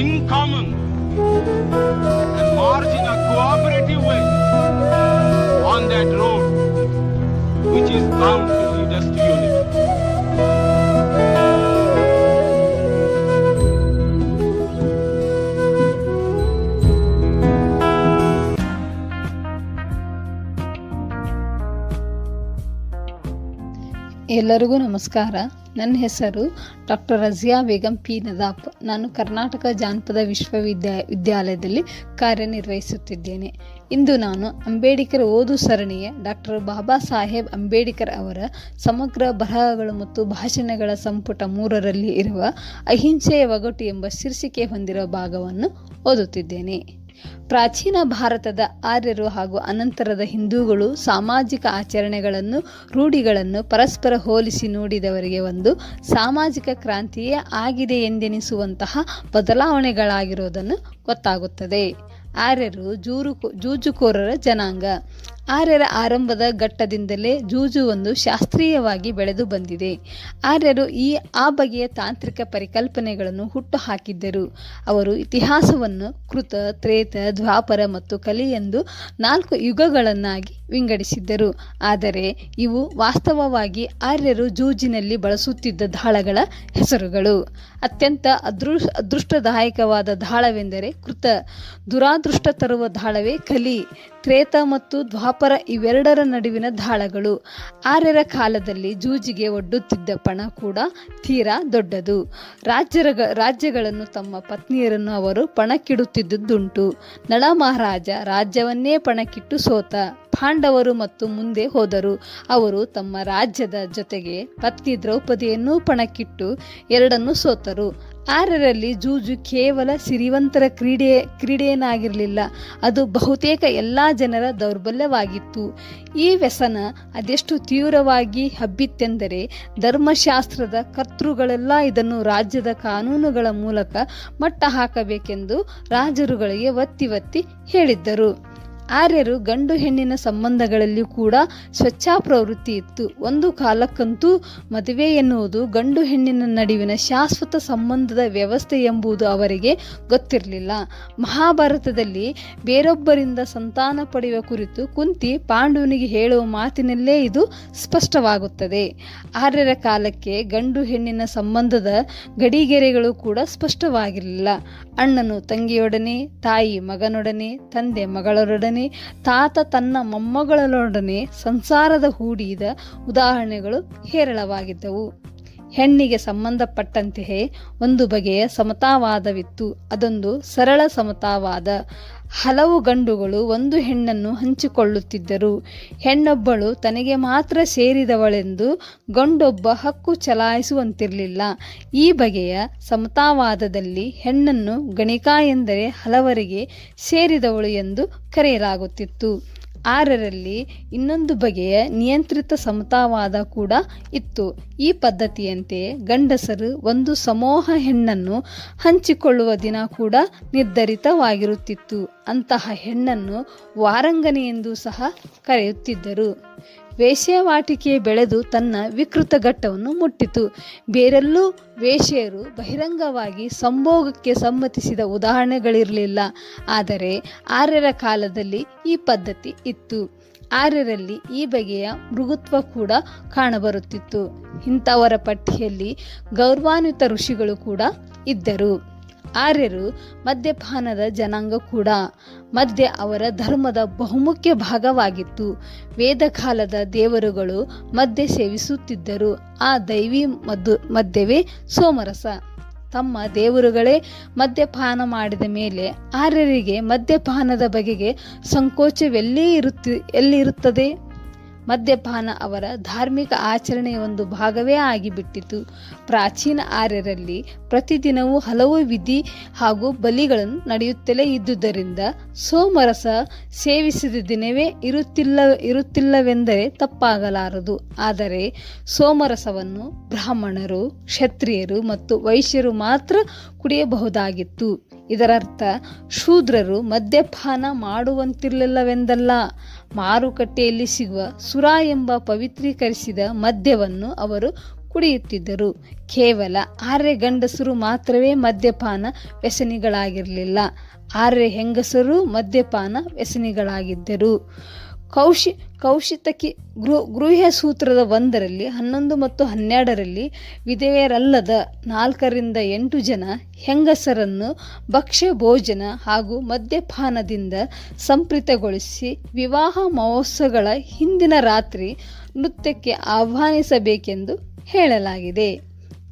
in common and march in a cooperative way on that road which is bound to lead us to unity. ಎಲ್ಲರಿಗೂ ನಮಸ್ಕಾರ ನನ್ನ ಹೆಸರು doctor Raziya Begum P. Nadaf. ನಾನು ಕರ್ನಾಟಕ ಜಾನಪದ ವಿಶ್ವವಿದ್ಯಾ, ವಿದ್ಯಾಲಯದಲ್ಲಿ ಕಾರ್ಯನಿರ್ವಹಿಸುತ್ತಿದ್ದೇನೆ. ಇಂದು ನಾನು ಅಂಬೇಡ್ಕರ್ ಓದು ಸರಣಿಯ ಡಾಕ್ಟರ್ ಬಾಬಾ ಸಾಹೇಬ್ ಅಂಬೇಡ್ಕರ್ ಅವರ ಸಮಗ್ರ ಬರಹಗಳು ಮತ್ತು ಭಾಷಣಗಳ ಸಂಪುಟ ಮೂರರಲ್ಲಿ ಇರುವ ಅಹಿಂಸೆಯ ಒಗಟು ಎಂಬ ಶೀರ್ಷಿಕೆ ಹೊಂದಿರುವ ಭಾಗವನ್ನು ಓದುತ್ತಿದ್ದೇನೆ. ಪ್ರಾಚೀನ ಭಾರತದ ಆರ್ಯರು ಹಾಗೂ ಅನಂತರದ ಹಿಂದೂಗಳು ಸಾಮಾಜಿಕ ಆಚರಣೆಗಳನ್ನು, ರೂಢಿಗಳನ್ನು ಪರಸ್ಪರ ಹೋಲಿಸಿ ನೋಡಿದವರಿಗೆ ಒಂದು ಸಾಮಾಜಿಕ ಕ್ರಾಂತಿಯೇ ಆಗಿದೆ ಎಂದೆನಿಸುವಂತಹ ಬದಲಾವಣೆಗಳಾಗಿರುವುದನ್ನು ಗೊತ್ತಾಗುತ್ತದೆ. ಆರ್ಯರು ಜೂರು ಜೂಜುಕೋರರ ಜನಾಂಗ. ಆರ್ಯರ ಆರಂಭದ ಘಟ್ಟದಿಂದಲೇ ಜೂಜು ಒಂದು ಶಾಸ್ತ್ರೀಯವಾಗಿ ಬೆಳೆದು ಬಂದಿದೆ. ಆರ್ಯರು ಈ ಆ ಬಗೆಯ ತಾಂತ್ರಿಕ ಪರಿಕಲ್ಪನೆಗಳನ್ನು ಹುಟ್ಟು ಹಾಕಿದ್ದರು ಅವರು ಇತಿಹಾಸವನ್ನು ಕೃತ, ತ್ರೇತ, ದ್ವಾಪರ ಮತ್ತು ಕಲಿ ಎಂದು ನಾಲ್ಕು ಯುಗಗಳನ್ನಾಗಿ ವಿಂಗಡಿಸಿದ್ದರು. ಆದರೆ ಇವು ವಾಸ್ತವವಾಗಿ ಆರ್ಯರು ಜೂಜಿನಲ್ಲಿ ಬಳಸುತ್ತಿದ್ದ ದಾಳಗಳ ಹೆಸರುಗಳು. ಅತ್ಯಂತ ಅದೃ, ಅದೃಷ್ಟದಾಯಕವಾದ ದಾಳವೆಂದರೆ ಕೃತ. ದುರಾದೃಷ್ಟ ತರುವ ದಾಳವೇ ಕಲಿ. ತ್ರೇತ ಮತ್ತು ದ್ವಾಪರ ಇವೆರಡರ ನಡುವಿನ ದಾಳಗಳು ಆರ್ಯರ ಕಾಲದಲ್ಲಿ ಜೂಜಿಗೆ ಒಡ್ಡುತ್ತಿದ್ದ ಪಣ ಕೂಡ ತೀರಾ ದೊಡ್ಡದು. ರಾಜ್ಯರ ರಾಜ್ಯಗಳನ್ನು ತಮ್ಮ ಪತ್ನಿಯರನ್ನು ಅವರು ಪಣಕ್ಕಿಡುತ್ತಿದ್ದುದುಂಟು. ನಳ ಮಹಾರಾಜ ರಾಜ್ಯವನ್ನೇ ಪಣಕ್ಕಿಟ್ಟು ಸೋತ ಪಾಂಡವರು ಮತ್ತು ಮುಂದೆ ಹೋದರು. ಅವರು ತಮ್ಮ ರಾಜ್ಯದ ಜೊತೆಗೆ ಪತ್ನಿ ದ್ರೌಪದಿಯನ್ನೂ ಪಣಕ್ಕಿಟ್ಟು ಎರಡನ್ನೂ ಸೋತರು. ಆರರಲ್ಲಿ ಜೂಜು ಕೇವಲ ಸಿರಿವಂತರ ಕ್ರೀಡೆ, ಕ್ರೀಡೆಯನ್ನಾಗಿರಲಿಲ್ಲ. ಅದು ಬಹುತೇಕ ಎಲ್ಲ ಜನರ ದೌರ್ಬಲ್ಯವಾಗಿತ್ತು. ಈ ವ್ಯಸನ ಅದೆಷ್ಟು ತೀವ್ರವಾಗಿ ಹಬ್ಬಿತ್ತೆಂದರೆ ಧರ್ಮಶಾಸ್ತ್ರದ ಕರ್ತೃಗಳೆಲ್ಲ ಇದನ್ನು ರಾಜ್ಯದ ಕಾನೂನುಗಳ ಮೂಲಕ ಮಟ್ಟ ಹಾಕಬೇಕೆಂದು ರಾಜರುಗಳಿಗೆ ಒತ್ತಿ ಒತ್ತಿ ಹೇಳಿದ್ದರು. ಆರ್ಯರು ಗಂಡು ಹೆಣ್ಣಿನ ಸಂಬಂಧಗಳಲ್ಲಿ ಕೂಡ ಸ್ವಚ್ಛಾ ಪ್ರವೃತ್ತಿ ಇತ್ತು. ಒಂದು ಕಾಲಕ್ಕಂತೂ ಮದುವೆ ಎನ್ನುವುದು ಗಂಡು ಹೆಣ್ಣಿನ ನಡುವಿನ ಶಾಶ್ವತ ಸಂಬಂಧದ ವ್ಯವಸ್ಥೆ ಎಂಬುದು ಅವರಿಗೆ ಗೊತ್ತಿರಲಿಲ್ಲ. ಮಹಾಭಾರತದಲ್ಲಿ ಬೇರೊಬ್ಬರಿಂದ ಸಂತಾನ ಪಡೆಯುವ ಕುರಿತು ಕುಂತಿ ಪಾಂಡುವನಿಗೆ ಹೇಳುವ ಮಾತಿನಲ್ಲೇ ಇದು ಸ್ಪಷ್ಟವಾಗುತ್ತದೆ. ಆರ್ಯರ ಕಾಲಕ್ಕೆ ಗಂಡು ಹೆಣ್ಣಿನ ಸಂಬಂಧದ ಗಡಿಗೆರೆಗಳು ಕೂಡ ಸ್ಪಷ್ಟವಾಗಿರಲಿಲ್ಲ. ಅಣ್ಣನು ತಂಗಿಯೊಡನೆ, ತಾಯಿ ಮಗನೊಡನೆ, ತಂದೆ ಮಗಳೊಡನೆ ತಾತ ತನ್ನ ಮೊಮ್ಮಗಳೊಡನೆ ಸಂಸಾರದ ಹೂಡಿದ ಉದಾಹರಣೆಗಳು ಹೇರಳವಾಗಿದ್ದವು. ಹೆಣ್ಣಿಗೆ ಸಂಬಂಧಪಟ್ಟಂತೆಯೇ ಒಂದು ಬಗೆಯ ಸಮತಾವಾದವಿತ್ತು. ಅದೊಂದು ಸರಳ ಸಮತಾವಾದ. ಹಲವು ಗಂಡುಗಳು ಒಂದು ಹೆಣ್ಣನ್ನು ಹಂಚಿಕೊಳ್ಳುತ್ತಿದ್ದರು. ಹೆಣ್ಣೊಬ್ಬಳು ತನಗೆ ಮಾತ್ರ ಸೇರಿದವಳೆಂದು ಗಂಡೊಬ್ಬ ಹಕ್ಕು ಚಲಾಯಿಸುವಂತಿರಲಿಲ್ಲ. ಈ ಬಗೆಯ ಸಮತಾವಾದದಲ್ಲಿ ಹೆಣ್ಣನ್ನು ಗಣಿಕ ಎಂದರೆ ಹಲವರಿಗೆ ಸೇರಿದವಳು ಎಂದು ಕರೆಯಲಾಗುತ್ತಿತ್ತು. ಆರರಲ್ಲಿ ಇನ್ನೊಂದು ಬಗೆಯ ನಿಯಂತ್ರಿತ ಸಮತಾವಾದ ಕೂಡ ಇತ್ತು. ಈ ಪದ್ಧತಿಯಂತೆ ಗಂಡಸರು ಒಂದು ಸಮೂಹ ಹೆಣ್ಣನ್ನು ಹಂಚಿಕೊಳ್ಳುವ ದಿನ ಕೂಡ ನಿರ್ಧರಿತವಾಗಿರುತ್ತಿತ್ತು. ಅಂತಹ ಹೆಣ್ಣನ್ನು ವಾರಂಗನೆ ಎಂದು ಸಹ ಕರೆಯುತ್ತಿದ್ದರು. ವೇಶ್ಯಾವಾಟಿಕೆ ಬೆಳೆದು ತನ್ನ ವಿಕೃತ ಘಟ್ಟವನ್ನು ಮುಟ್ಟಿತು. ಬೇರೆಲ್ಲೂ ವೇಷ್ಯರು ಬಹಿರಂಗವಾಗಿ ಸಂಭೋಗಕ್ಕೆ ಸಮ್ಮತಿಸಿದ ಉದಾಹರಣೆಗಳಿರಲಿಲ್ಲ. ಆದರೆ ಆರ್ಯರ ಕಾಲದಲ್ಲಿ ಈ ಪದ್ಧತಿ ಇತ್ತು. ಆರ್ಯರಲ್ಲಿ ಈ ಬಗೆಯ ಮೃಗುತ್ವ ಕೂಡ ಕಾಣಬರುತ್ತಿತ್ತು. ಇಂಥವರ ಪಟ್ಟಿಯಲ್ಲಿ ಗೌರವಾನ್ವಿತ ಋಷಿಗಳು ಕೂಡ ಇದ್ದರು. ಆರ್ಯರು ಮದ್ಯಪಾನದ ಜನಾಂಗ ಕೂಡ. ಮದ್ಯ ಅವರ ಧರ್ಮದ ಬಹುಮುಖ್ಯ ಭಾಗವಾಗಿತ್ತು. ವೇದಕಾಲದ ದೇವರುಗಳು ಮದ್ಯ ಸೇವಿಸುತ್ತಿದ್ದರು. ಆ ದೈವಿ ಮದ್ದು, ಮದ್ಯವೇ ಸೋಮರಸ. ತಮ್ಮ ದೇವರುಗಳೇ ಮದ್ಯಪಾನ ಮಾಡಿದ ಮೇಲೆ ಆರ್ಯರಿಗೆ ಮದ್ಯಪಾನದ ಬಗೆಗೆ ಸಂಕೋಚವೆಲ್ಲೇ ಇರುತ್ತಿ, ಎಲ್ಲಿರುತ್ತದೆ? ಮದ್ಯಪಾನ ಅವರ ಧಾರ್ಮಿಕ ಆಚರಣೆಯ ಒಂದು ಭಾಗವೇ ಆಗಿಬಿಟ್ಟಿತು. ಪ್ರಾಚೀನ ಆರ್ಯರಲ್ಲಿ ಪ್ರತಿದಿನವೂ ಹಲವು ವಿಧಿ ಹಾಗೂ ಬಲಿಗಳನ್ನು ನಡೆಯುತ್ತಲೇ ಇದ್ದುದರಿಂದ ಸೋಮರಸ ಸೇವಿಸಿದ ದಿನವೇ ಇರುತ್ತಿಲ್ಲ, ಇರುತ್ತಿಲ್ಲವೆಂದರೆ ತಪ್ಪಾಗಲಾರದು. ಆದರೆ ಸೋಮರಸವನ್ನು ಬ್ರಾಹ್ಮಣರು, ಕ್ಷತ್ರಿಯರು ಮತ್ತು ವೈಶ್ಯರು ಮಾತ್ರ ಕುಡಿಯಬಹುದಾಗಿತ್ತು. ಇದರರ್ಥ ಶೂದ್ರರು ಮದ್ಯಪಾನ ಮಾಡುವಂತಿರಲಿಲ್ಲವೆಂದಲ್ಲ. ಮಾರುಕಟ್ಟೆಯಲ್ಲಿ ಸಿಗುವ ಸುರಾ ಎಂಬ ಪವಿತ್ರೀಕರಿಸಿದ ಮದ್ಯವನ್ನು ಅವರು ಕುಡಿಯುತ್ತಿದ್ದರು. ಕೇವಲ ಆರ್ಯ ಗಂಡಸರು ಮಾತ್ರವೇ ಮದ್ಯಪಾನ ವ್ಯಸನಿಗಳಾಗಿರಲಿಲ್ಲ. ಆರ್ಯ ಹೆಂಗಸರು ಮದ್ಯಪಾನ ವ್ಯಸನಿಗಳಾಗಿದ್ದರು. ಕೌಶಿ ಕೌಶಿತಕಿ ಗೃಹ ಗೃಹ್ಯ ಸೂತ್ರದ ಒಂದರಲ್ಲಿ, ಹನ್ನೊಂದು ಮತ್ತು ಹನ್ನೆರಡರಲ್ಲಿ ವಿಧೇಯರಲ್ಲದ ನಾಲ್ಕರಿಂದ ಎಂಟು ಜನ ಹೆಂಗಸರನ್ನು ಭಕ್ಷ್ಯ ಭೋಜನ ಹಾಗೂ ಮದ್ಯಪಾನದಿಂದ ಸಂಪ್ರಿತಗೊಳಿಸಿ ವಿವಾಹ ಮಹೋತ್ಸವಗಳ ಹಿಂದಿನ ರಾತ್ರಿ ನೃತ್ಯಕ್ಕೆ ಆಹ್ವಾನಿಸಬೇಕೆಂದು ಹೇಳಲಾಗಿದೆ.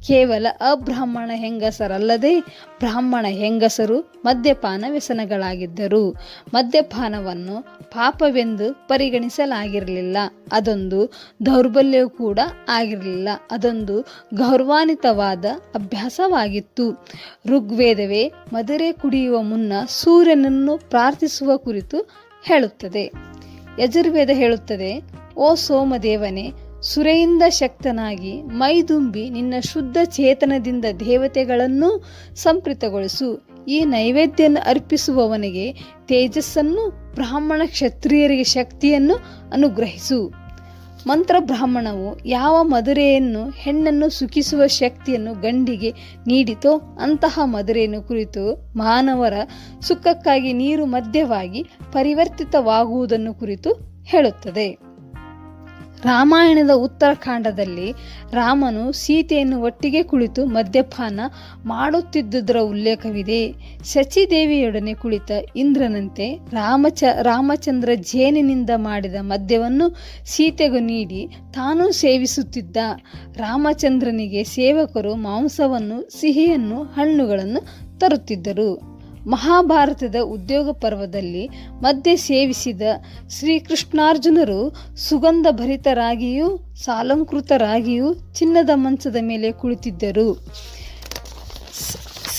ಕೇವಲ ಅಬ್ರಾಹ್ಮಣ ಹೆಂಗಸರಲ್ಲದೆ ಬ್ರಾಹ್ಮಣ ಹೆಂಗಸರು ಮದ್ಯಪಾನ ವ್ಯಸನಗಳಾಗಿದ್ದರು. ಮದ್ಯಪಾನವನ್ನು ಪಾಪವೆಂದು ಪರಿಗಣಿಸಲಾಗಿರಲಿಲ್ಲ. ಅದೊಂದು ದೌರ್ಬಲ್ಯವೂ ಕೂಡ ಆಗಿರಲಿಲ್ಲ. ಅದೊಂದು ಗೌರವಾನ್ವಿತವಾದ ಅಭ್ಯಾಸವಾಗಿತ್ತು. ಋಗ್ವೇದವೇ ಮದುರೆ ಕುಡಿಯುವ ಮುನ್ನ ಸೂರ್ಯನನ್ನು ಪ್ರಾರ್ಥಿಸುವ ಕುರಿತು ಹೇಳುತ್ತದೆ. ಯಜುರ್ವೇದ ಹೇಳುತ್ತದೆ, ಓ ಸೋಮದೇವನೇ ಸುರೆಯಿಂದ ಶಕ್ತನಾಗಿ ಮೈದುಂಬಿ ನಿನ್ನ ಶುದ್ಧ ಚೇತನದಿಂದ ದೇವತೆಗಳನ್ನು ಸಂಪ್ರಿತಗೊಳಿಸು. ಈ ನೈವೇದ್ಯನ್ನು ಅರ್ಪಿಸುವವನಿಗೆ ತೇಜಸ್ಸನ್ನು, ಬ್ರಾಹ್ಮಣ ಕ್ಷತ್ರಿಯರಿಗೆ ಶಕ್ತಿಯನ್ನು ಅನುಗ್ರಹಿಸು. ಮಂತ್ರ ಬ್ರಾಹ್ಮಣವು ಯಾವ ಮದುರೆಯನ್ನು ಹೆಣ್ಣನ್ನು ಸುಖಿಸುವ ಶಕ್ತಿಯನ್ನು ಗಂಡಿಗೆ ನೀಡಿತೋ ಅಂತಹ ಮದುರೆಯನ್ನು ಕುರಿತು ಮಾನವರ ಸುಖಕ್ಕಾಗಿ ನೀರು ಮಧ್ಯವಾಗಿ ಪರಿವರ್ತಿತವಾಗುವುದನ್ನು ಕುರಿತು ಹೇಳುತ್ತದೆ. ರಾಮಾಯಣದ ಉತ್ತರಕಾಂಡದಲ್ಲಿ ರಾಮನು ಸೀತೆಯನ್ನು ಒಟ್ಟಿಗೆ ಕುಳಿತು ಮದ್ಯಪಾನ ಮಾಡುತ್ತಿದ್ದುದರ ಉಲ್ಲೇಖವಿದೆ. ಶಚಿದೇವಿಯೊಡನೆ ಕುಳಿತ ಇಂದ್ರನಂತೆ ರಾಮಚ, ರಾಮಚಂದ್ರ ಜೇನಿನಿಂದ ಮಾಡಿದ ಮದ್ಯವನ್ನು ಸೀತೆಗೂ ನೀಡಿ ತಾನೂ ಸೇವಿಸುತ್ತಿದ್ದ. ರಾಮಚಂದ್ರನಿಗೆ ಸೇವಕರು ಮಾಂಸವನ್ನು, ಸಿಹಿಯನ್ನು, ಹಣ್ಣುಗಳನ್ನು ತರುತ್ತಿದ್ದರು. ಮಹಾಭಾರತದ ಉದ್ಯೋಗ ಪರ್ವದಲ್ಲಿ ಮದ್ಯ ಸೇವಿಸಿದ ಶ್ರೀಕೃಷ್ಣಾರ್ಜುನರು ಸುಗಂಧ ಭರಿತರಾಗಿಯೂ ಸಾಲಂಕೃತರಾಗಿಯೂ ಚಿನ್ನದ ಮಂಚದ ಮೇಲೆ ಕುಳಿತಿದ್ದರು.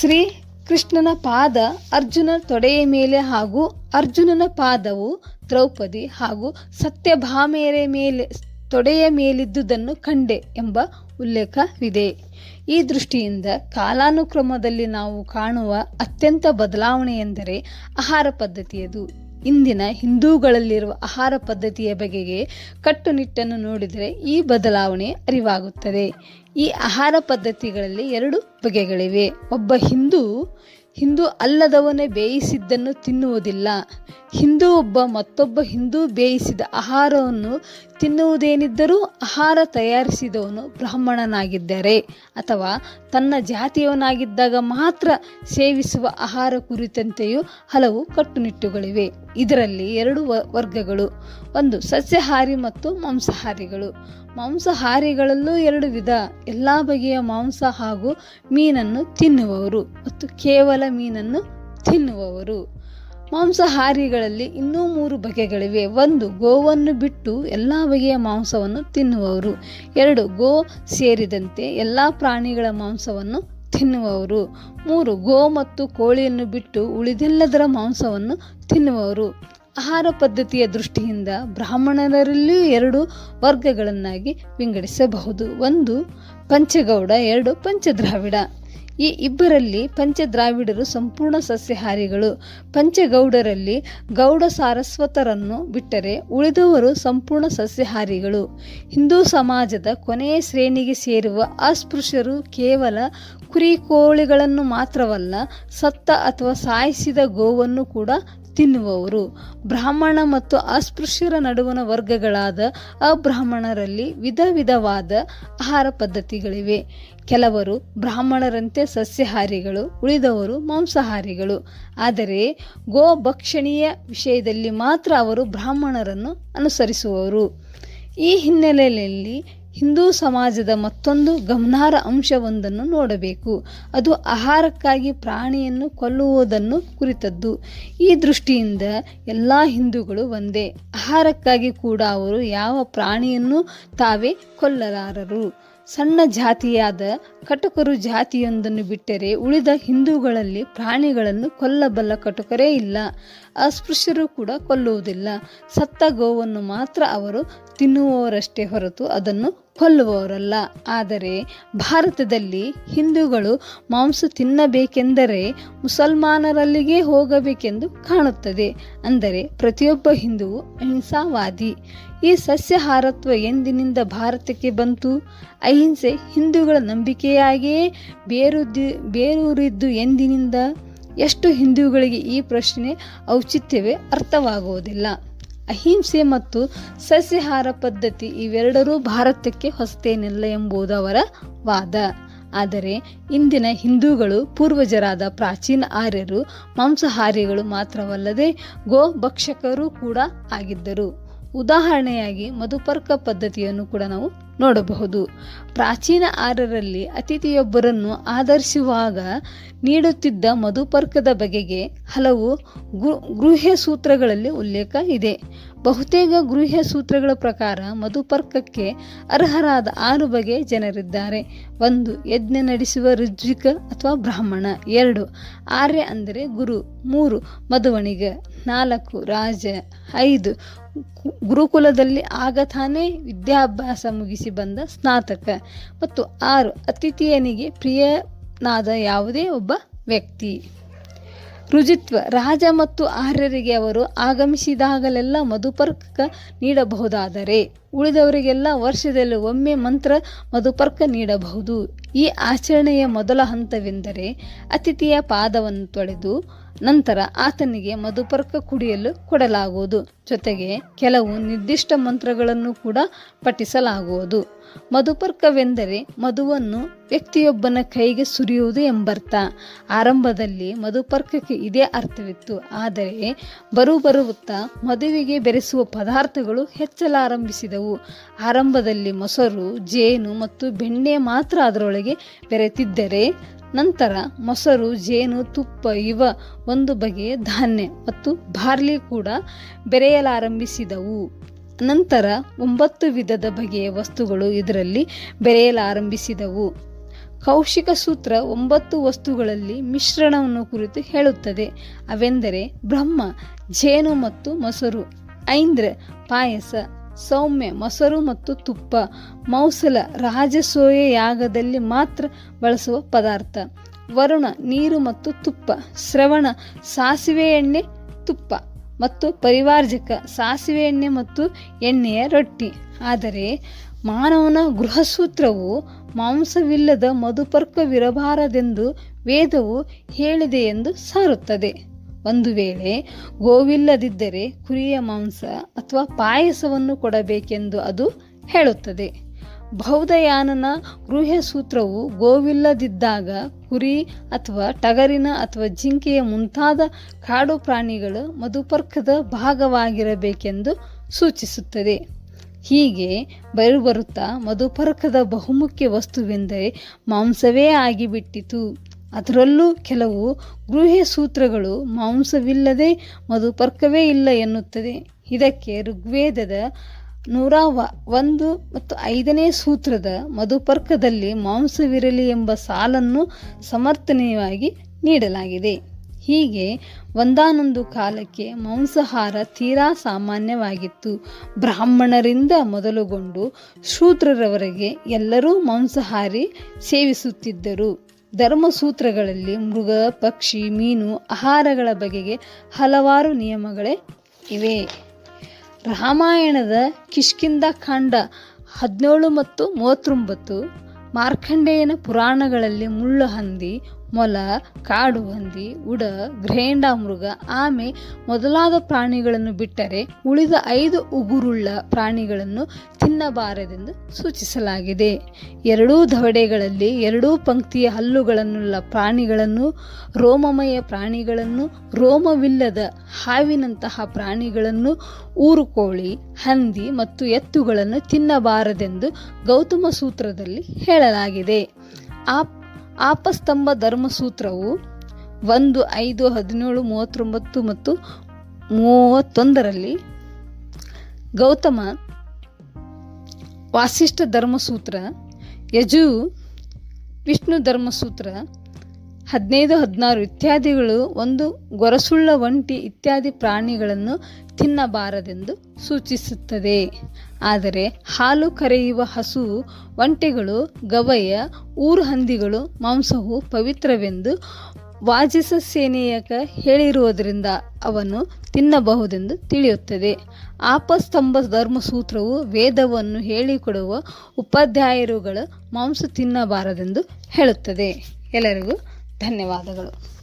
ಶ್ರೀ ಕೃಷ್ಣನ ಪಾದ ಅರ್ಜುನ ತೊಡೆಯ ಮೇಲೆ ಹಾಗೂ ಅರ್ಜುನನ ಪಾದವು ದ್ರೌಪದಿ ಹಾಗೂ ಸತ್ಯಭಾಮೆಯರ ಮೇಲೆ, ತೊಡೆಯ ಮೇಲಿದ್ದುದನ್ನು ಕಂಡೆ ಎಂಬ ಉಲ್ಲೇಖವಿದೆ. ಈ ದೃಷ್ಟಿಯಿಂದ ಕಾಲಾನುಕ್ರಮದಲ್ಲಿ ನಾವು ಕಾಣುವ ಅತ್ಯಂತ ಬದಲಾವಣೆ ಎಂದರೆ ಆಹಾರ ಪದ್ಧತಿಯದು. ಇಂದಿನ ಹಿಂದೂಗಳಲ್ಲಿರುವ ಆಹಾರ ಪದ್ಧತಿಯ ಬಗೆಗೆ ಕಟ್ಟುನಿಟ್ಟನ್ನು ನೋಡಿದರೆ ಈ ಬದಲಾವಣೆ ಅರಿವಾಗುತ್ತದೆ. ಈ ಆಹಾರ ಪದ್ಧತಿಗಳಲ್ಲಿ ಎರಡು ಬಗೆಗಳಿವೆ. ಒಬ್ಬ ಹಿಂದೂ ಹಿಂದೂ ಅಲ್ಲದವನೇ ಬೇಯಿಸಿದ್ದನ್ನು ತಿನ್ನುವುದಿಲ್ಲ. ಹಿಂದೂ ಒಬ್ಬ ಮತ್ತೊಬ್ಬ ಹಿಂದೂ ಬೇಯಿಸಿದ ಆಹಾರವನ್ನು ತಿನ್ನುವುದೇನಿದ್ದರೂ ಆಹಾರ ತಯಾರಿಸಿದವನು ಬ್ರಾಹ್ಮಣನಾಗಿದ್ದರೆ ಅಥವಾ ತನ್ನ ಜಾತಿಯವನಾಗಿದ್ದಾಗ ಮಾತ್ರ ಸೇವಿಸುವ ಆಹಾರ ಕುರಿತಂತೆಯೂ ಹಲವು ಕಟ್ಟುನಿಟ್ಟುಗಳಿವೆ. ಇದರಲ್ಲಿ ಎರಡು ವರ್ಗಗಳು, ಒಂದು ಸಸ್ಯಹಾರಿ ಮತ್ತು ಮಾಂಸಾಹಾರಿಗಳು. ಮಾಂಸಾಹಾರಿಗಳಲ್ಲೂ ಎರಡು ವಿಧ, ಎಲ್ಲ ಬಗೆಯ ಮಾಂಸ ಹಾಗೂ ಮೀನನ್ನು ತಿನ್ನುವವರು ಮತ್ತು ಕೇವಲ ಮೀನನ್ನು ತಿನ್ನುವವರು. ಮಾಂಸಾಹಾರಿಗಳಲ್ಲಿ ಇನ್ನೂ ಮೂರು ಬಗೆಗಳಿವೆ. ಒಂದು, ಗೋವನ್ನು ಬಿಟ್ಟು ಎಲ್ಲ ಬಗೆಯ ಮಾಂಸವನ್ನು ತಿನ್ನುವವರು. ಎರಡು, ಗೋ ಸೇರಿದಂತೆ ಎಲ್ಲ ಪ್ರಾಣಿಗಳ ಮಾಂಸವನ್ನು ತಿನ್ನುವವರು. ಮೂರು, ಗೋ ಮತ್ತು ಕೋಳಿಯನ್ನು ಬಿಟ್ಟು ಉಳಿದೆಲ್ಲದರ ಮಾಂಸವನ್ನು ತಿನ್ನುವವರು. ಆಹಾರ ಪದ್ಧತಿಯ ದೃಷ್ಟಿಯಿಂದ ಬ್ರಾಹ್ಮಣರಲ್ಲಿಯೂ ಎರಡು ವರ್ಗಗಳನ್ನಾಗಿ ವಿಂಗಡಿಸಬಹುದು. ಒಂದು, ಪಂಚಗೌಡ, ಎರಡು, ಪಂಚದ್ರಾವಿಡ. ಈ ಇಬ್ಬರಲ್ಲಿ ಪಂಚದ್ರಾವಿಡರು ಸಂಪೂರ್ಣ ಸಸ್ಯಹಾರಿಗಳು. ಪಂಚಗೌಡರಲ್ಲಿ ಗೌಡ ಸಾರಸ್ವತರನ್ನು ಬಿಟ್ಟರೆ ಉಳಿದವರು ಸಂಪೂರ್ಣ ಸಸ್ಯಹಾರಿಗಳು. ಹಿಂದೂ ಸಮಾಜದ ಕೊನೆಯ ಶ್ರೇಣಿಗೆ ಸೇರುವ ಅಸ್ಪೃಶ್ಯರು ಕೇವಲ ಕುರಿ ಕೋಳಿಗಳನ್ನು ಮಾತ್ರವಲ್ಲ, ಸತ್ತ ಅಥವಾ ಸಾಯಿಸಿದ ಗೋವನ್ನು ಕೂಡ ತಿನ್ನುವವರು ಬ್ರಾಹ್ಮಣ ಮತ್ತು ಅಸ್ಪೃಶ್ಯರ ನಡುವಿನ ವರ್ಗಗಳಾದ ಅಬ್ರಾಹ್ಮಣರಲ್ಲಿ ವಿಧ ವಿಧವಾದ ಆಹಾರ ಪದ್ಧತಿಗಳಿವೆ. ಕೆಲವರು ಬ್ರಾಹ್ಮಣರಂತೆ ಸಸ್ಯಾಹಾರಿಗಳು, ಉಳಿದವರು ಮಾಂಸಾಹಾರಿಗಳು. ಆದರೆ ಗೋ ಭಕ್ಷಣೀಯ ವಿಷಯದಲ್ಲಿ ಮಾತ್ರ ಅವರು ಬ್ರಾಹ್ಮಣರನ್ನು ಅನುಸರಿಸುವವರು ಈ ಹಿನ್ನೆಲೆಯಲ್ಲಿ ಹಿಂದೂ ಸಮಾಜದ ಮತ್ತೊಂದು ಗಮನಾರ್ಹ ಅಂಶವೊಂದನ್ನು ನೋಡಬೇಕು. ಅದು ಆಹಾರಕ್ಕಾಗಿ ಪ್ರಾಣಿಯನ್ನು ಕೊಲ್ಲುವುದನ್ನು ಕುರಿತದ್ದು. ಈ ದೃಷ್ಟಿಯಿಂದ ಎಲ್ಲ ಹಿಂದೂಗಳು ಒಂದೇ. ಆಹಾರಕ್ಕಾಗಿ ಕೂಡ ಅವರು ಯಾವ ಪ್ರಾಣಿಯನ್ನು ತಾವೇ ಕೊಲ್ಲಲಾರರು. ಸಣ್ಣ ಜಾತಿಯಾದ ಕಟಕರು ಜಾತಿಯೊಂದನ್ನು ಬಿಟ್ಟರೆ ಉಳಿದ ಹಿಂದೂಗಳಲ್ಲಿ ಪ್ರಾಣಿಗಳನ್ನು ಕೊಲ್ಲಬಲ್ಲ ಕಟುಕರೇ ಇಲ್ಲ. ಅಸ್ಪೃಶ್ಯರು ಕೂಡ ಕೊಲ್ಲುವುದಿಲ್ಲ. ಸತ್ತ ಗೋವನ್ನು ಮಾತ್ರ ಅವರು ತಿನ್ನುವವರಷ್ಟೇ ಹೊರತು ಅದನ್ನು ಕೊಲ್ಲುವವರಲ್ಲ. ಆದರೆ ಭಾರತದಲ್ಲಿ ಹಿಂದೂಗಳು ಮಾಂಸ ತಿನ್ನಬೇಕೆಂದರೆ ಮುಸಲ್ಮಾನರಲ್ಲಿಗೆ ಹೋಗಬೇಕೆಂದು ಕಾಣುತ್ತದೆ. ಅಂದರೆ ಪ್ರತಿಯೊಬ್ಬ ಹಿಂದುವು ಅಹಿಂಸಾವಾದಿ. ಈ ಸಸ್ಯಾಹಾರತ್ವ ಎಂದಿನಿಂದ ಭಾರತಕ್ಕೆ ಬಂತು? ಅಹಿಂಸೆ ಹಿಂದೂಗಳ ನಂಬಿಕೆಯಾಗಿಯೇ ಬೇರುದ್ದಿ ಬೇರೂರಿದ್ದು ಎಂದಿನಿಂದ? ಎಷ್ಟು ಹಿಂದೂಗಳಿಗೆ ಈ ಪ್ರಶ್ನೆ ಔಚಿತ್ಯವೇ ಅರ್ಥವಾಗುವುದಿಲ್ಲ. ಅಹಿಂಸೆ ಮತ್ತು ಸಸ್ಯಾಹಾರ ಪದ್ಧತಿ ಇವೆರಡರೂ ಭಾರತಕ್ಕೆ ಹೊಸತೇನಿಲ್ಲ ಎಂಬುದವರ ವಾದ. ಆದರೆ ಇಂದಿನ ಹಿಂದೂಗಳು ಪೂರ್ವಜರಾದ ಪ್ರಾಚೀನ ಆರ್ಯರು ಮಾಂಸಾಹಾರಿಗಳು ಮಾತ್ರವಲ್ಲದೆ ಗೋ ಭಕ್ಷಕರು ಕೂಡ ಆಗಿದ್ದರು. ಉದಾಹರಣೆಯಾಗಿ ಮಧುಪರ್ಕ ಪದ್ಧತಿಯನ್ನು ಕೂಡ ನಾವು ನೋಡಬಹುದು. ಪ್ರಾಚೀನ ಆರ್ಯರಲ್ಲಿ ಅತಿಥಿಯೊಬ್ಬರನ್ನು ಆಧರಿಸುವಾಗ ನೀಡುತ್ತಿದ್ದ ಮಧುಪರ್ಕದ ಬಗೆಗೆ ಹಲವು ಗೃಹ್ಯ ಸೂತ್ರಗಳಲ್ಲಿ ಉಲ್ಲೇಖ ಇದೆ. ಬಹುತೇಕ ಗೃಹ ಸೂತ್ರಗಳ ಪ್ರಕಾರ ಮಧುಪರ್ಕಕ್ಕೆ ಅರ್ಹರಾದ ಆರು ಬಗೆಯ ಜನರಿದ್ದಾರೆ. ಒಂದು, ಯಜ್ಞ ನಡೆಸುವ ಋಜ್ವಿಕ ಅಥವಾ ಬ್ರಾಹ್ಮಣ. ಎರಡು, ಆರ್ಯ ಅಂದರೆ ಗುರು. ಮೂರು, ಮಧುವಣಿಗ. ನಾಲ್ಕು, ರಾಜ. ಐದು, ಗುರುಕುಲದಲ್ಲಿ ಆಗ ತಾನೇ ವಿದ್ಯಾಭ್ಯಾಸ ಮುಗಿಸಿ ಬಂದ ಸ್ನಾತಕ. ಮತ್ತು ಆರು, ಅತಿಥಿಯನಿಗೆ ಪ್ರಿಯನಾದ ಯಾವುದೇ ಒಬ್ಬ ವ್ಯಕ್ತಿ. ರುಜಿತ್ವ ರಾಜ ಮತ್ತು ಆರ್ಯರಿಗೆ ಅವರು ಆಗಮಿಸಿದಾಗಲೆಲ್ಲ ಮಧುಪರ್ಕ ನೀಡಬಹುದಾದರೆ. ಉಳಿದವರಿಗೆಲ್ಲ ವರ್ಷದಲ್ಲಿ ಒಮ್ಮೆ ಮಂತ್ರ ಮಧುಪರ್ಕ ನೀಡಬಹುದು. ಈ ಆಚರಣೆಯ ಮೊದಲ ಹಂತವೆಂದರೆ ಅತಿಥಿಯ ಪಾದವನ್ನು ತೊಳೆದು ನಂತರ ಆತನಿಗೆ ಮಧುಪರ್ಕ ಕುಡಿಯಲು ಕೊಡಲಾಗುವುದು. ಜೊತೆಗೆ ಕೆಲವು ನಿರ್ದಿಷ್ಟ ಮಂತ್ರಗಳನ್ನು ಕೂಡ ಪಠಿಸಲಾಗುವುದು. ಮಧುಪರ್ಕವೆಂದರೆ ಮಧುವನ್ನು ವ್ಯಕ್ತಿಯೊಬ್ಬನ ಕೈಗೆ ಸುರಿಯುವುದು ಎಂಬರ್ಥ. ಆರಂಭದಲ್ಲಿ ಮಧುಪರ್ಕಕ್ಕೆ ಇದೇ ಅರ್ಥವಿತ್ತು. ಆದರೆ ಬರು ಬರುತ್ತಾ ಮದುವೆಗೆ ಬೆರೆಸುವ ಪದಾರ್ಥಗಳು ಹೆಚ್ಚಲಾರಂಭಿಸಿದವು. ಆರಂಭದಲ್ಲಿ ಮೊಸರು, ಜೇನು ಮತ್ತು ಬೆಣ್ಣೆ ಮಾತ್ರ ಅದರೊಳಗೆ ಬೆರೆತಿದ್ದರೆ ನಂತರ ಮೊಸರು, ಜೇನು, ತುಪ್ಪ ಇವ ಒಂದು ಬಗೆಯ ಧಾನ್ಯ ಮತ್ತು ಬಾರ್ಲಿ ಕೂಡ ಬೆರೆಯಲಾರಂಭಿಸಿದವು. ನಂತರ ಒಂಬತ್ತು ವಿಧದ ಬಗೆಯ ವಸ್ತುಗಳು ಇದರಲ್ಲಿ ಬೆರೆಯಲಾರಂಭಿಸಿದವು. ಕೌಶಿಕ ಸೂತ್ರ ಒಂಬತ್ತು ವಸ್ತುಗಳಲ್ಲಿ ಮಿಶ್ರಣವನ್ನು ಕುರಿತು ಹೇಳುತ್ತದೆ. ಅವೆಂದರೆ ಬ್ರಹ್ಮ, ಜೇನು ಮತ್ತು ಮೊಸರು, ಐಂದ್ರ, ಪಾಯಸ ಸೌಮ್ಯ, ಮೊಸರು ಮತ್ತು ತುಪ್ಪ. ಮೌಸಲ ರಾಜಸೋಯ ಯಾಗದಲ್ಲಿ ಮಾತ್ರ ಬಳಸುವ ಪದಾರ್ಥ. ವರುಣ, ನೀರು ಮತ್ತು ತುಪ್ಪ. ಶ್ರವಣ, ಸಾಸಿವೆ ಎಣ್ಣೆ, ತುಪ್ಪ. ಮತ್ತು ಪರಿವಾರ್ಜಕ, ಸಾಸಿವೆ ಎಣ್ಣೆ ಮತ್ತು ಎಣ್ಣೆಯ ರೊಟ್ಟಿ. ಆದರೆ, ಮಾನವನ ಗೃಹಸೂತ್ರವು ಮಾಂಸವಿಲ್ಲದ ಮಧುಪರ್ಕವಿರಬಾರದೆಂದು ವೇದವು ಹೇಳಿದೆ ಎಂದು ಸಾರುತ್ತದೆ. ಒಂದು ವೇಳೆ ಗೋವಿಲ್ಲದಿದ್ದರೆ ಕುರಿಯ ಮಾಂಸ ಅಥವಾ ಪಾಯಸವನ್ನು ಕೊಡಬೇಕೆಂದು ಅದು ಹೇಳುತ್ತದೆ. ಬೌದ್ಧಯಾನನ ಗೃಹ ಸೂತ್ರವು ಗೋವಿಲ್ಲದಿದ್ದಾಗ ಕುರಿ ಅಥವಾ ಟಗರಿನ ಅಥವಾ ಜಿಂಕೆಯ ಮುಂತಾದ ಕಾಡು ಪ್ರಾಣಿಗಳು ಮಧುಪರ್ಕದ ಭಾಗವಾಗಿರಬೇಕೆಂದು ಸೂಚಿಸುತ್ತದೆ. ಹೀಗೆ ಬರುಬರುತ್ತಾ ಮಧುಪರ್ಕದ ಬಹುಮುಖ್ಯ ವಸ್ತುವೆಂದರೆ ಮಾಂಸವೇ ಆಗಿಬಿಟ್ಟಿತು. ಅದರಲ್ಲೂ ಕೆಲವು ಗೃಹ್ಯ ಸೂತ್ರಗಳು ಮಾಂಸವಿಲ್ಲದೆ ಮಧುಪರ್ಕವೇ ಇಲ್ಲ ಎನ್ನುತ್ತದೆ. ಇದಕ್ಕೆ ಋಗ್ವೇದದ ನೂರ ಒಂದು ಮತ್ತು ಐದನೇ ಸೂತ್ರದ ಮಧುಪರ್ಕದಲ್ಲಿ ಮಾಂಸವಿರಲಿ ಎಂಬ ಸಾಲನ್ನು ಸಮರ್ಥನೀಯವಾಗಿ ನೀಡಲಾಗಿದೆ. ಹೀಗೆ ಒಂದಾನೊಂದು ಕಾಲಕ್ಕೆ ಮಾಂಸಾಹಾರ ತೀರಾ ಸಾಮಾನ್ಯವಾಗಿತ್ತು. ಬ್ರಾಹ್ಮಣರಿಂದ ಮೊದಲುಗೊಂಡು ಶೂದ್ರರವರೆಗೆ ಎಲ್ಲರೂ ಮಾಂಸಾಹಾರಿ ಸೇವಿಸುತ್ತಿದ್ದರು. ಧರ್ಮಸೂತ್ರಗಳಲ್ಲಿ ಮೃಗ, ಪಕ್ಷಿ, ಮೀನು, ಆಹಾರಗಳ ಬಗೆಗೆ ಹಲವಾರು ನಿಯಮಗಳೇ ಇವೆ. ರಾಮಾಯಣದ ಕಿಷ್ಕಿಂದ ಕಾಂಡ ಹದಿನೇಳು ಮತ್ತು ಮೂವತ್ತೊಂಬತ್ತು ಮಾರ್ಕಂಡೇಯನ ಪುರಾಣಗಳಲ್ಲಿ ಮುಳ್ಳು ಹಂದಿ ಮೊಲ, ಕಾಡು ಹಂದಿ, ಉಡ ಮೃಗ. ಆಮೆ ಮೊದಲಾದ ಪ್ರಾಣಿಗಳನ್ನು ಬಿಟ್ಟರೆ ಉಳಿದ ಐದು ಉಗುರುಳ್ಳ ಪ್ರಾಣಿಗಳನ್ನು ತಿನ್ನಬಾರದೆಂದು ಸೂಚಿಸಲಾಗಿದೆ. ಎರಡೂ ದವಡೆಗಳಲ್ಲಿ ಎರಡೂ ಪಂಕ್ತಿಯ ಹಲ್ಲುಗಳನ್ನುಳ್ಳ ಪ್ರಾಣಿಗಳನ್ನು, ರೋಮಮಯ ಪ್ರಾಣಿಗಳನ್ನು, ರೋಮವಿಲ್ಲದ ಹಾವಿನಂತಹ ಪ್ರಾಣಿಗಳನ್ನು ಊರುಕೋಳಿ, ಹಂದಿ ಮತ್ತು ಎತ್ತುಗಳನ್ನು ತಿನ್ನಬಾರದೆಂದು ಗೌತಮ ಸೂತ್ರದಲ್ಲಿ ಹೇಳಲಾಗಿದೆ. ಆಪ್ ಆಪಸ್ತಂಭ ಧರ್ಮಸೂತ್ರವು ಒಂದು ಐದು ಹದಿನೇಳು ಮೂವತ್ತೊಂಬತ್ತು ಮತ್ತು ಮೂವತ್ತೊಂದರಲ್ಲಿ ಗೌತಮ ವಾಸಿಷ್ಠ ಧರ್ಮಸೂತ್ರ ಯಜು ವಿಷ್ಣು ಧರ್ಮಸೂತ್ರ ಹದಿನೈದು, ಹದಿನಾರು ಇತ್ಯಾದಿಗಳು ಒಂದು ಗೊರಸುಳ್ಳ ಒಂಟಿ ಇತ್ಯಾದಿ ಪ್ರಾಣಿಗಳನ್ನು ತಿನ್ನಬಾರದೆಂದು ಸೂಚಿಸುತ್ತದೆ. ಆದರೆ ಹಾಲು ಕರೆಯುವ ಹಸು ಒಂಟೆಗಳು ಗವಯ ಊರು ಹಂದಿಗಳು, ಮಾಂಸವು ಪವಿತ್ರವೆಂದು ವಾಜಿಸಸೇನೆಯಕ ಹೇಳಿರುವುದರಿಂದ ಅವನು ತಿನ್ನಬಹುದೆಂದು ತಿಳಿಯುತ್ತದೆ. ಆಪಸ್ತಂಭ ಧರ್ಮಸೂತ್ರವು ವೇದವನ್ನು ಹೇಳಿಕೊಡುವ ಉಪಾಧ್ಯಾಯರುಗಳ ಮಾಂಸ ತಿನ್ನಬಾರದೆಂದು ಹೇಳುತ್ತದೆ. ಎಲ್ಲರಿಗೂ ಧನ್ಯವಾದಗಳು.